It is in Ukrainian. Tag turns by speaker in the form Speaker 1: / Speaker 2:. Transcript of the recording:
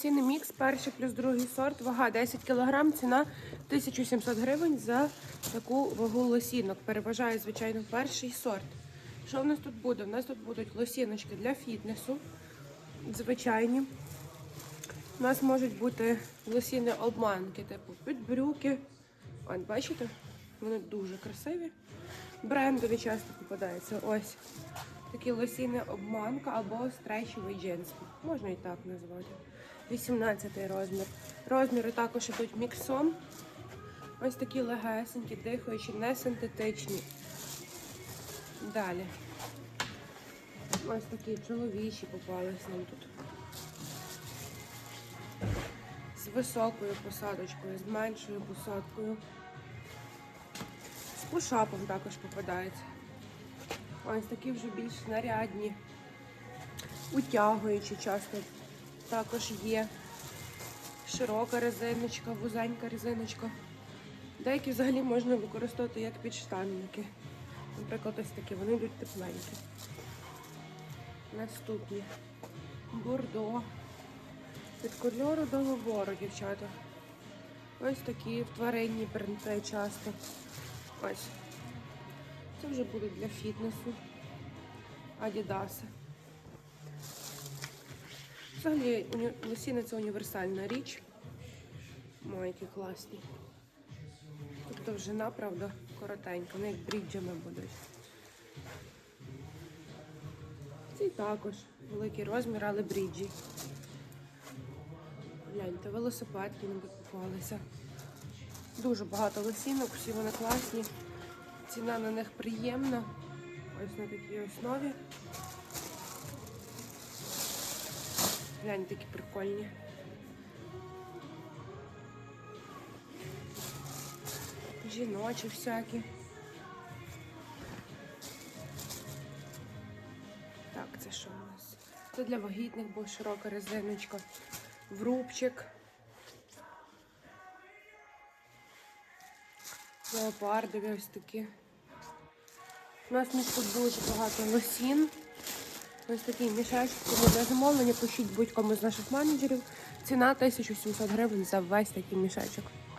Speaker 1: Ціни мікс, перший плюс другий сорт, вага 10 кг, ціна 1700 гривень за таку вагу лосінок. Переважає, звичайно, перший сорт. Що в нас тут буде? У нас тут будуть лосіночки для фітнесу, звичайні. У нас можуть бути лосіни обманки, типу підбрюки. От, бачите? Вони дуже красиві. Брендові часто попадаються. Ось такі лосіни обманка або стрейчовий джинс. Можна і так назвати. 18 розмір. Розміри також ідуть міксом. Ось такі легесенькі, дихаючі, не синтетичні. Далі. Ось такі чоловічі попались нам тут. З високою посадочкою, з меншою посадкою. З пушапом також попадається. Ось такі вже більш нарядні, утягуючі часто також є. Широка резиночка, вузенька резиночка. Деякі взагалі можна використовувати як підштанники. Наприклад, ось такі, вони йдуть тепленькі. Наступні. Бордо. Від кольору до набору, дівчата. Ось такі в тваринні принти часто. Ось. Це вже буде для фітнесу. Адідаси. Взагалі, лосіни це універсальна річ. Мойки класні. Тут довжина, правда, коротенька, вони як бріджами будуть. Ці також великий розмір, але бріджі. Гляньте, велосипедки не попалися. Дуже багато лосінок, всі вони класні. Ціна на них приємна. Ось на такій основі. Глянь, такі прикольні. Жіночі всякі. Так, це що у нас? Це для вагітних, бо широка резиночка. Врубчик. Леопардові ось такі. У нас тут дуже багато лосін. Ось такий мішечок для замовлення. Пишіть будь-кому з наших менеджерів. Ціна 1700 гривень за весь такий мішечок.